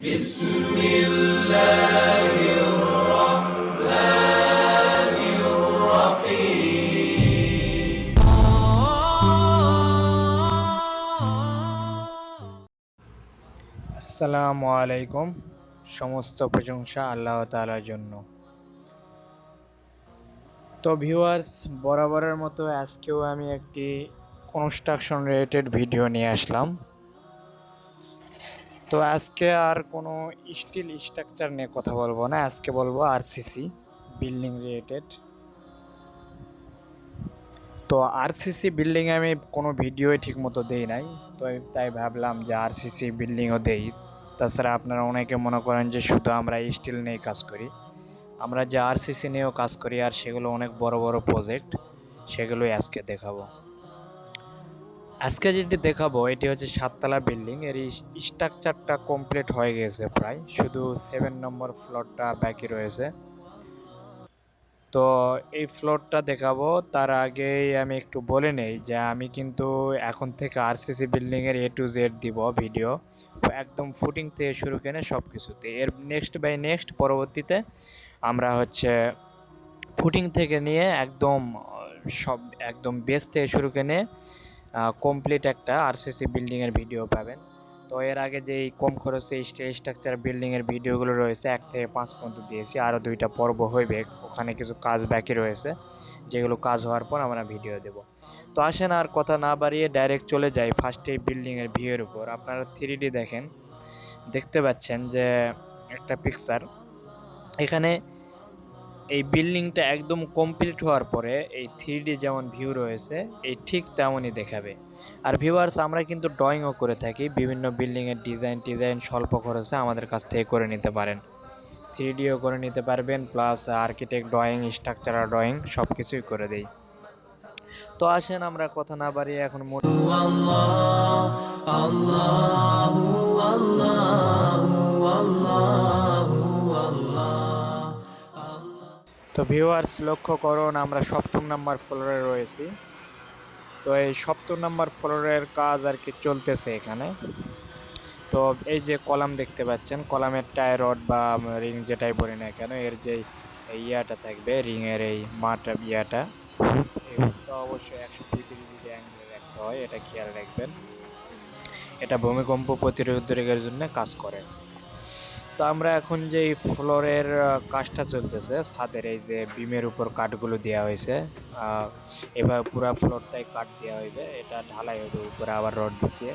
بسم الله الرحمن الرحيم আসসালামু আলাইকুম সমস্ত প্রশংসা আল্লাহ তাআলার জন্য তো ভিউয়ার্স বরাবরের মতো আজকেও আমি একটি কনস্ট্রাকশন রিলেটেড ভিডিও নিয়ে আসলাম তো আজকে আর কোনো স্টিল স্ট্রাকচার নিয়ে কথা বলব না। আজকে বলব আরসিসি বিল্ডিং রিলেটেড তো আরসিসি বিল্ডিং আমি কোনো ভিডিওই ঠিকমতো দেই নাই। তো তাই ভাবলাম যে আরসিসি বিল্ডিংও দেই। তাছাড়া আপনারা অনেকে মনে করেন যে শুধু আমরা স্টিল নিয়ে কাজ করি। আমরা যে আরসিসি নিয়েও কাজ করি আর সেগুলো অনেক বড় বড় প্রজেক্ট সেগুলোই আজকে দেখাবো। আজকে যেটি দেখাবো, এটি হচ্ছে সাততলা বিল্ডিং। এর স্ট্রাকচারটা কমপ্লিট হয়ে গেছে প্রায়। শুধু সেভেন নম্বর ফ্লোরটা বাকি রয়েছে। তো এই ফ্লোরটা দেখাবো। তার আগেই আমি একটু বলে নেই যে আমি কিন্তু এখন থেকে আরসিসি বিল্ডিংয়ের এ টু জেড দিব ভিডিও একদম ফুটিং থেকে শুরু করে সব কিছুতে এর নেক্সট বাই নেক্সট পরবর্তীতে আমরা হচ্ছে ফুটিং থেকে নিয়ে একদম, সব একদম বেস থেকে শুরু করে কমপ্লিট একটা আরসিসি বিল্ডিংয়ের ভিডিও পাবেন। তো এর আগে যে কম খরচে স্টিল স্ট্রাকচার বিল্ডিংয়ের ভিডিওগুলো রয়েছে, এক থেকে পাঁচ পর্যন্ত দিয়েছি। আরও দুইটা পর্ব হইবে, ওখানে কিছু কাজ বাকি রয়েছে। যেগুলো কাজ হওয়ার পর আমরা ভিডিও দেব। তো আসেন আর কথা না বাড়িয়ে ডাইরেক্ট চলে যাই ফার্স্টে এই বিল্ডিংয়ের ভিউয়ের উপর। আপনারা থ্রি ডি দেখেন, দেখতে পাচ্ছেন যে একটা পিকচার এখানে এই বিল্ডিংটা একদম কমপ্লিট হওয়ার পরে এই থ্রি যেমন ভিউ রয়েছে, এই ঠিক তেমনই দেখাবে। আর ভিউয়ার্স আমরা কিন্তু ড্রয়িংও করে থাকি, বিভিন্ন বিল্ডিংয়ের ডিজাইন টিজাইন স্বল্প খরচে আমাদের কাছ থেকে করে নিতে পারেন। থ্রি ডিও করে নিতে পারবেন plus architect drawing structural drawing সব কিছুই করে দেই। তো আসেন আমরা কথা না বাড়িয়ে এখন মূল তো ভিউয়ার্স লক্ষ্য করুন, আমরা সপ্তম নাম্বার ফ্লোরে রয়েছি। তো এই সপ্তম নাম্বার ফ্লোরের কাজ আর কি চলতেছে এখানে। তো এই যে কলাম দেখতে পাচ্ছেন, কলামের টায়ার রড বা রিং যেটাই বলি না কেন, এর যে ইয়াটা থাকবে রিংয়ের এই মাটা ইয়াটা। হুকটা অবশ্যই একশো পঁয়ত্রিশ ডিগ্রি অ্যাঙ্গেলে রাখতে হয়, এটা খেয়াল রাখবেন। এটা ভূমিকম্প প্রতিরোধের জন্য কাজ করে। তো আমরা এখন যে ফ্লোরের কাজটা চলতেছে, ছাদের এই যে বিমের উপর কাঠগুলো দেওয়া হয়েছে এবার পুরো ফ্লোরটাই কাঠ দেওয়া হইবে, এটা ঢালাই হবে উপরে আবার রড বসিয়ে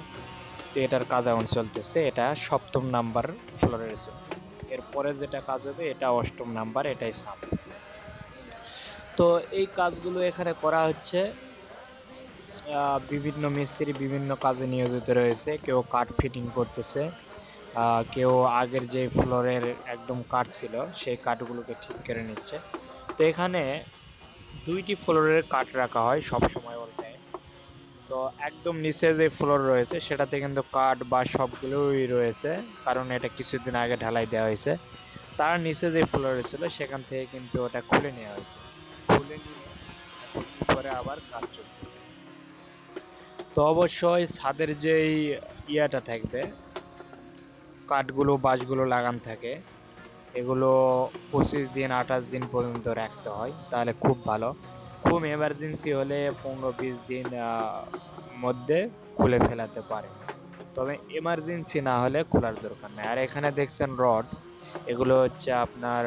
তো এটার কাজ এখন চলতেছে, এটা সপ্তম নাম্বার ফ্লোরের চলতেছে। এরপরে যেটা কাজ হবে, এটা অষ্টম নাম্বার, এটাই সাত তো এই কাজগুলো এখানে করা হচ্ছে বিভিন্ন মিস্ত্রি বিভিন্ন কাজে নিয়োজিত রয়েছে, কেউ কাঠ ফিটিং করতেছে। কেউ আগের যে ফ্লোরের একদম কাঠ ছিল, সেই কাঠগুলোকে ঠিক করে নিচ্ছে। তো এখানে দুইটি ফ্লোরের কাঠ রাখা হয় সব সময় টাইম তো একদম নিচে যে ফ্লোর রয়েছে, সেটাতে কিন্তু কাঠ বা সবগুলোই রয়েছে, কারণ এটা কিছুদিন আগে ঢালাই দেওয়া হয়েছে। তার নিচে যে ফ্লোর ছিল, সেখান থেকে কিন্তু ওটা খুলে নেওয়া হয়েছে। খুলে নিয়ে পরে আবার কাজ চলতেছে। তো অবশ্যই ছাদের যেই ইয়াটা থাকবে কাঠগুলো, বাঁশগুলো লাগান থাকে। এগুলো পঁচিশ দিন, আঠাশ দিন পর্যন্ত রাখতে হয়, তাহলে খুব ভালো। খুব এমার্জেন্সি হলে পনেরো বিশ দিন মধ্যে খুলে ফেলাতে পারে। তবে এমার্জেন্সি না হলে খোলার দরকার নেই। আর এখানে দেখছেন রড এগুলো হচ্ছে আপনার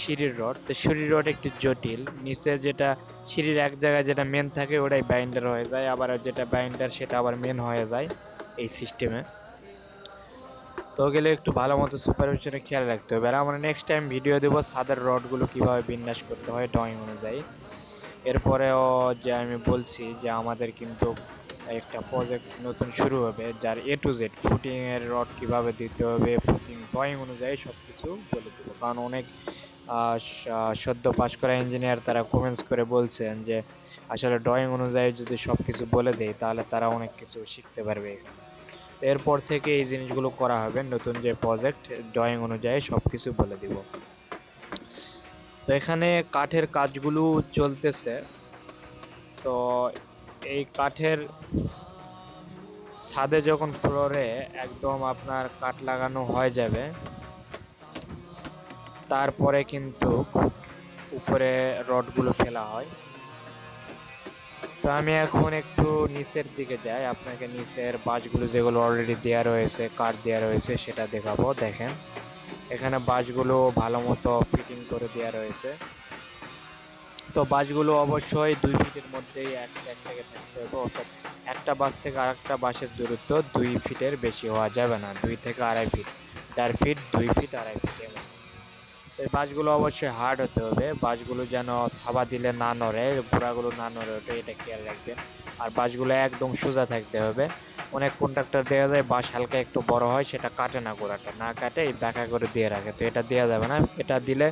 সিঁড়ির রড তো সিঁড়ির রড একটু জটিল। নিচে যেটা সিঁড়ির এক জায়গায় যেটা মেন থাকে, ওটাই বাইন্ডার হয়ে যায়। আবার যেটা বাইন্ডার সেটা আবার মেন হয়ে যায় এই সিস্টেমে তো গেলে একটু ভালো মতো সুপারভিশনে খেয়াল রাখতে হবে। আর আমরা নেক্সট টাইম ভিডিও দেবো সাদের রডগুলো কীভাবে বিন্যাস করতে হয় ড্রয়িং অনুযায়ী। এরপরেও যে আমি বলছি যে আমাদের কিন্তু একটা প্রজেক্ট নতুন শুরু হবে, যার এ টু জেড ফুটিংয়ের রড কীভাবে দিতে হবে ফুটিং ড্রয়িং অনুযায়ী সব কিছু বলে দেবো। কারণ অনেক সদ্য পাশ করা ইঞ্জিনিয়ার তারা কমেন্টস করে বলছেন যে আসলে ড্রয়িং অনুযায়ী যদি সব কিছু বলে দেয়, তাহলে তারা অনেক কিছু শিখতে পারবে। এখানে এরপর থেকে এই জিনিসগুলো করা হবে, নতুন যে প্রজেক্ট ড্রয়িং অনুযায়ী সব কিছু বলে দিব। তো এখানে কাঠের কাজগুলো চলতেছে। তো এই কাঠের ছাদে যখন ফ্লোরে একদম আপনার কাঠ লাগানো হয়ে যাবে, তারপরে কিন্তু উপরে রডগুলো ফেলা হয়। তো আমি এখন একটু নিচের দিকে যাই। আপনাকে নিচের বাসগুলো যেগুলো অলরেডি দেওয়া রয়েছে কাঠ দেওয়া রয়েছে, সেটা দেখাবো। দেখেন, এখানে বাসগুলো ভালো মতো ফিটিং করে দেওয়া রয়েছে। তো বাসগুলো অবশ্যই দুই ফিটের মধ্যেই এক থেকে থাকতে হবে, অর্থাৎ একটা বাস থেকে আরেকটা বাসের দূরত্ব দুই ফিটের বেশি হওয়া যাবে না, দুই থেকে আড়াই ফিট চার ফিট দুই ফিট আড়াই ফিট এমন। এই বাসগুলো অবশ্যই হার্ড হতে হবে। বাসগুলো যেন থাবা দিলে না নড়ে, বুড়াগুলো না নড়ে ওঠে, এটা খেয়াল রাখবেন। আর বাসগুলো একদম সোজা থাকতে হবে। অনেক কন্ট্রাক্টর দেওয়া যায় বাস হালকা একটু বড় হয়, সেটা কাটে না গোড়াটা। না কাটে দেখা করে দিয়ে রাখে। তো এটা দেওয়া যাবে না। এটা দিলে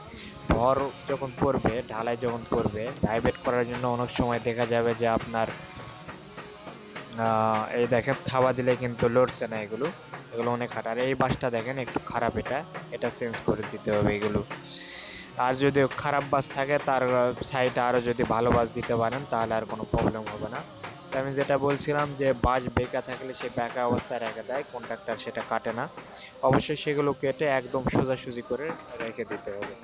ভর যখন পড়বে, ঢালাই যখন পড়বে ডাইভেট করার জন্য অনেক সময় দেখা যাবে যে আপনার এই দেখেন থাবা দিলে কিন্তু লড়ছে না এগুলো। এগুলো অনেক খারাপ। আর এই বাসটা দেখেন, একটু খারাপ এটা। এটা চেঞ্জ করে দিতে হবে এগুলো। আর যদি খারাপ বাস থাকে, তার সাইডে আরও যদি ভালো বাস দিতে পারেন, তাহলে আর কোনো প্রবলেম হবে না। তো আমি যেটা বলছিলাম যে, বাস বেঁকা থাকলে সে বেঁকা অবস্থায় রেখে দেয় কন্ডাক্টার সেটা কাটে না। অবশ্যই সেগুলো কেটে একদম সোজাসুজি করে রেখে দিতে হবে।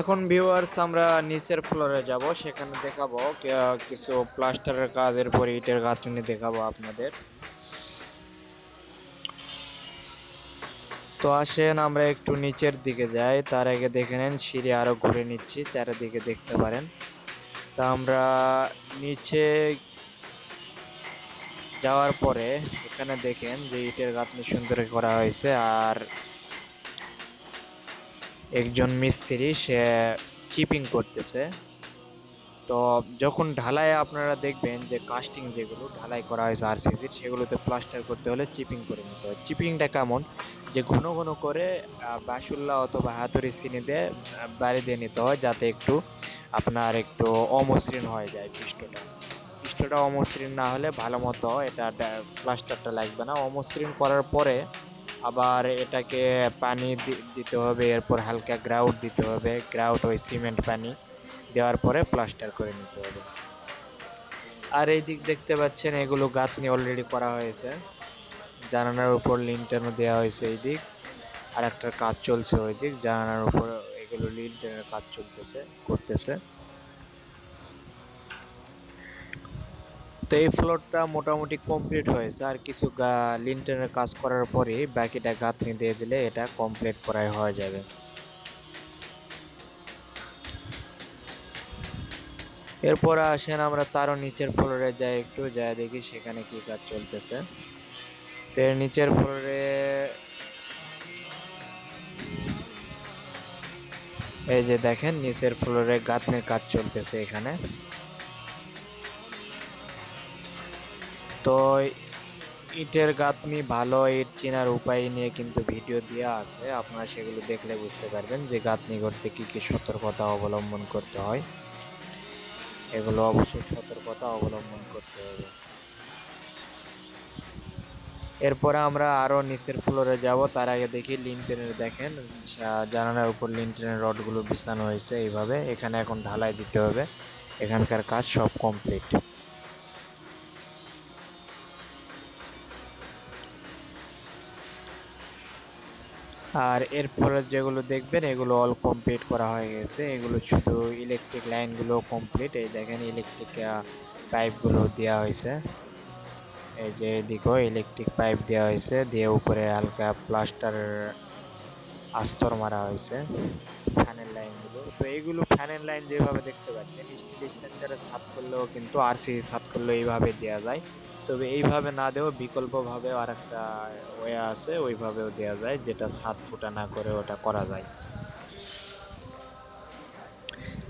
এখন ভিউয়ার্স আমরা নিচের ফ্লোরে যাব। সেখানে দেখাবো কিছু প্লাস্টারের কাজের পরে ইটের গাঁথনি দেখাবো আপনাদের। তো আসেন, আমরা একটু নিচের দিকে যাই। তার আগে দেখে নেন, সিঁড়ি আরও ঘুরে নিচ্ছি, চারিদিকে দেখতে পারেন। তা আমরা নিচে যাওয়ার পরে এখানে দেখেন যে ইটের গাঁথনি সুন্দর করা হয়েছে আর একজন মিস্ত্রি সে চিপিং করতেছে। তো যখন ঢালাই আপনারা দেখবেন যে কাস্টিং যেগুলো ঢালাই করা হয়েছে আর আরসিসির সেগুলোতে প্লাস্টার করতে হলে চিপিং করে নিতে হয়। চিপিংটা কেমন? যে ঘন ঘন করে বাসুল্লা অথবা হাতুড়ি চিনি দিয়ে বাড়ি দিয়ে নিতে হয় যাতে একটু আপনার একটু অমসৃণ হয়ে যায় পৃষ্ঠটা। পৃষ্ঠটা অমসৃণ না হলে ভালো মতো এটা প্লাস্টারটা লাগবে না। অমসৃণ করার পরে আবার এটাকে পানি দিতে হবে, এরপর হালকা গ্রাউট দিতে হবে। গ্রাউট ওই সিমেন্ট পানি দেওয়ার পরে প্লাস্টার করে নিতে হবে। আর এই দিক দেখতে পাচ্ছেন, এগুলো গাঁথনি অলরেডি করা হয়েছে। জানালার উপর লিনটেনও দেওয়া হয়েছে এই দিক। আর একটা কাজ চলছে ওই দিক, জানালার উপর এগুলো লিনটেনের কাজ চলতেছে, করতেছে। তো এই ফ্লোরটা মোটামুটি কমপ্লিট হয়েছে। আর কিছু লিনটেনের কাজ করার পরে বাকিটা গাঁথনি দিয়ে দিলে এটা কমপ্লিট করাই হয়ে যাবে। এরপর আসেন আমরা তারও নিচের ফ্লোরে যাই, একটু যাই দেখি সেখানে কি কাজ চলতেছে। এর নিচের ফ্লোরে এই যে দেখেন, নিচের ফ্লোরে গাঁথনির কাজ চলতেছে এখানে। তো ইটের গাঁথনি ভালো, ইট চেনার উপায় নিয়ে কিন্তু ভিডিও দেওয়া আছে। আপনারা সেগুলো দেখলে বুঝতে পারবেন যে গাঁথনি করতে কি কি সতর্কতা অবলম্বন করতে হয়। এগুলো অবশ্যই সতর্কতা অবলম্বন করতে হবে। এরপরে আমরা আরও নিচের ফ্লোরে যাব। তার আগে দেখি লিনটেনের দেখেন জানালার উপর লিনটেনের রডগুলো বিছানো হয়েছে এইভাবে। এখানে এখন ঢালাই দিতে হবে। এখানকার কাজ সব কমপ্লিট আর এরপরে যেগুলো দেখবেন, এগুলো অল কমপ্লিট করা হয়ে গেছে। এগুলো শুধু ইলেকট্রিক লাইনগুলো কমপ্লিট এই দেখেন ইলেকট্রিক পাইপগুলো দেওয়া হয়েছে। এই যে এদিকেও ইলেকট্রিক পাইপ দেওয়া হয়েছে, দিয়ে উপরে হালকা প্লাস্টার আস্তর মারা হয়েছে ফ্যানের লাইনগুলো তো এইগুলো ফ্যানের লাইন যেভাবে দেখতে পাচ্ছেন স্টিল স্ট্রাকচারে ছাদ করলেও কিন্তু আরসিসি ছাদ করলেও এইভাবে দেওয়া যায়। তবে এইভাবে না দেওয়া বিকল্পভাবে আর একটা ওয়ে আছে, ওইভাবেও দেওয়া যায়, যেটা ছাদ ফুটা না করে ওটা করা যায়।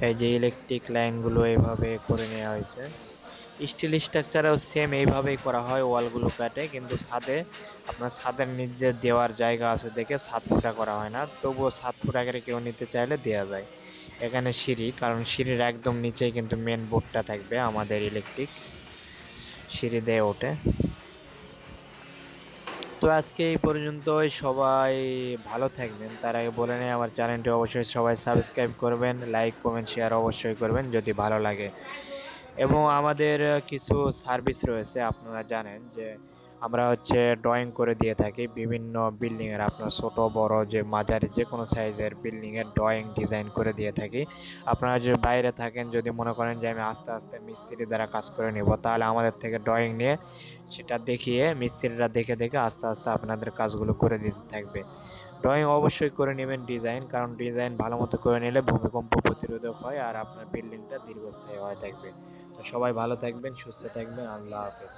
এই যে ইলেকট্রিক লাইনগুলো এইভাবে করে নেওয়া হয়েছে। স্টিল স্ট্রাকচারেও সেম এইভাবেই করা হয় ওয়ালগুলো কাটে, কিন্তু ছাদে, আপনার ছাদের নিচে দেওয়ার জায়গা আছে দেখে ছাদ ফুটা করা হয় না, তবুও ছাদ ফুটা করে কেউ নিতে চাইলে দেওয়া যায়। এখানে সিঁড়ি, কারণ সিঁড়ির একদম নিচেই কিন্তু মেন বোর্ডটা থাকবে আমাদের ইলেকট্রিক সিঁড়ি দিয়ে ওঠে। তো আজকে এই পর্যন্তই, সবাই ভালো থাকবেন, তার আগে বলে নেই, আমার চ্যানেলটি অবশ্যই সবাই সাবস্ক্রাইব করবেন লাইক কমেন্ট শেয়ার অবশ্যই করবেন, যদি ভালো লাগে। এবং আমাদের কিছু সার্ভিস রয়েছে, আপনারা জানেন যে আমরা হচ্ছে ড্রয়িং করে দিয়ে থাকি বিভিন্ন বিল্ডিংয়ের আপনার ছোট, বড়, যে মাঝারি যে কোনো সাইজের বিল্ডিংয়ের ড্রয়িং ডিজাইন করে দিয়ে থাকি। আপনারা যে বাইরে থাকেন, যদি মনে করেন যে আমি আস্তে আস্তে মিস্ত্রি দ্বারা কাজ করে নিব, তাহলে আমাদের থেকে ড্রয়িং নিয়ে সেটা দেখিয়ে, মিস্ত্রিরা দেখে দেখে আস্তে আস্তে আপনাদের কাজগুলো করে দিতে থাকবে। ড্রয়িং অবশ্যই করে নেবেন ডিজাইন কারণ ডিজাইন ভালো মতো করে নিলে ভূমিকম্প প্রতিরোধক হয় আর আপনার বিল্ডিংটা দীর্ঘস্থায়ী হয়ে থাকবে। তো সবাই ভালো থাকবেন সুস্থ থাকবেন আল্লাহ হাফেজ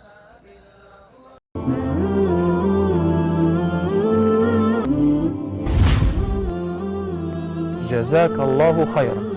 جزاك الله خيرا